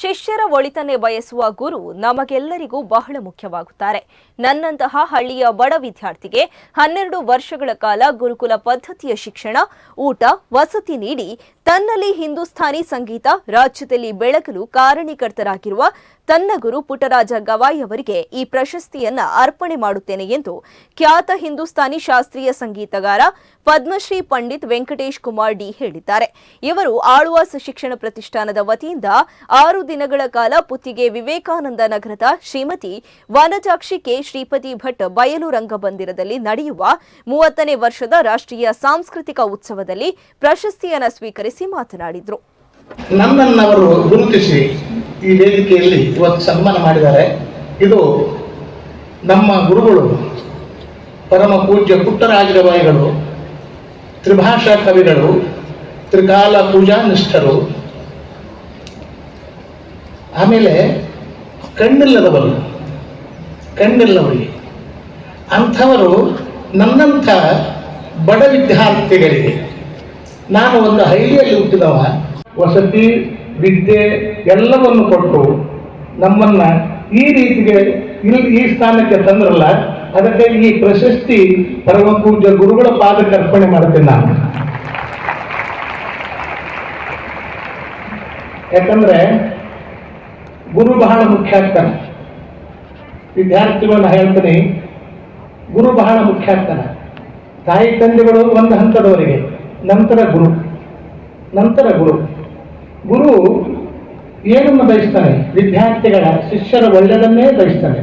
ಶಿಷ್ಯರ ಒಳಿತನ್ನೇ ಬಯಸುವ ಗುರು ನಮಗೆಲ್ಲರಿಗೂ ಬಹಳ ಮುಖ್ಯವಾಗುತ್ತಾರೆ. ನನ್ನಂತಹ ಹಳ್ಳಿಯ ಬಡ ವಿದ್ಯಾರ್ಥಿಗೆ ಹನ್ನೆರಡು ವರ್ಷಗಳ ಕಾಲ ಗುರುಕುಲ ಪದ್ಧತಿಯ ಶಿಕ್ಷಣ, ಊಟ, ವಸತಿ ನೀಡಿ, ತನ್ನಲ್ಲಿ ಹಿಂದೂಸ್ಥಾನಿ ಸಂಗೀತ, ರಾಜ್ಯದಲ್ಲಿ ಬೆಳಗಲು ಕಾರಣೀಕರ್ತರಾಗಿರುವ ತನ್ನ ಗುರು ಪುಟ್ಟರಾಜ ಗವಾಯ್ ಅವರಿಗೆ ಈ ಪ್ರಶಸ್ತಿಯನ್ನ ಅರ್ಪಣೆ ಮಾಡುತ್ತೇನೆ ಎಂದು ಖ್ಯಾತ ಹಿಂದೂಸ್ತಾನಿ ಶಾಸ್ತ್ರೀಯ ಸಂಗೀತಗಾರ ಪದ್ಮಶ್ರೀ ಪಂಡಿತ್ ವೆಂಕಟೇಶ್ ಕುಮಾರ್ ಡಿ ಹೇಳಿದ್ದಾರೆ. ಇವರು ಆಳ್ವಾಸ್ ಶಿಕ್ಷಣ ಪ್ರತಿಷ್ಠಾನದ ವತಿಯಿಂದ ಆರು ದಿನಗಳ ಕಾಲ ಪುತ್ತಿಗೆ ವಿವೇಕಾನಂದ ನಗರದ ಶ್ರೀಮತಿ ವನಜಾಕ್ಷಿ ಕೆ ಶ್ರೀಪತಿ ಭಟ್ ಬಯಲು ರಂಗಮಂದಿರದಲ್ಲಿ ನಡೆಯುವ ಮೂವತ್ತನೇ ವರ್ಷದ ರಾಷ್ಟ್ರೀಯ ಸಾಂಸ್ಕೃತಿಕ ಉತ್ಸವದಲ್ಲಿ ಪ್ರಶಸ್ತಿಯನ್ನು ಸ್ವೀಕರಿಸಿ ಮಾತನಾಡಿದರು. ನನ್ನನ್ನು ಗುರುತಿಸಿ ಈ ವೇದಿಕೆಯಲ್ಲಿ ಇವತ್ತು ಸನ್ಮಾನ ಮಾಡಿದ್ದಾರೆ. ಇದು ನಮ್ಮ ಗುರುಗಳು, ಪರಮ ಪೂಜ್ಯ ಪುಟ್ಟರಾಜರವಾಯಿಗಳು ತ್ರಿಭಾಷಾ ಕವಿಗಳು, ತ್ರಿಕಾಲ ಪೂಜಾ ನಿಷ್ಠರು ಆಮೇಲೆ ಕಣ್ಣಿಲ್ಲದವರು, ಕಣ್ಣಿಲ್ಲವರಿಗೆ. ಅಂಥವರು ನನ್ನಂಥ ಬಡ ವಿದ್ಯಾರ್ಥಿಗಳಿಗೆ, ನಾನು ಒಂದು ಹಳ್ಳಿಯಲ್ಲಿ ಹುಟ್ಟಿದವ. ವಸತಿ ವಿದ್ಯೆ ಎಲ್ಲವನ್ನು ಕೊಟ್ಟು ನಮ್ಮನ್ನ ಈ ರೀತಿಗೆ ಇಲ್ಲಿ ಈ ಸ್ಥಾನಕ್ಕೆ ತಂದ್ರಲ್ಲ, ಅದಕ್ಕೆ ಈ ಪ್ರಶಸ್ತಿ ಪರಮ ಪೂಜ್ಯ ಗುರುಗಳ ಪಾದಕ್ಕೆ ಅರ್ಪಣೆ ಮಾಡ್ತೇನೆ ನಾನು. ಯಾಕಂದ್ರೆ ಗುರು ಬಹಳ ಮುಖ್ಯ ಆಗ್ತಾನೆ. ವಿದ್ಯಾರ್ಥಿಗಳನ್ನ ಹೇಳ್ತೀನಿ, ಗುರು ಬಹಳ ಮುಖ್ಯ ಆಗ್ತಾನೆ. ತಾಯಿ ತಂದೆಗಳು ಒಂದು ಹಂತದವರೆಗೆ, ನಂತರ ಗುರು ನಂತರ ಗುರು. ಗುರು ಏನನ್ನು ಬಯಸ್ತಾನೆ ವಿದ್ಯಾರ್ಥಿಗಳ ಶಿಷ್ಯರ ಒಳ್ಳೆಯದನ್ನೇ ಬಯಸ್ತಾನೆ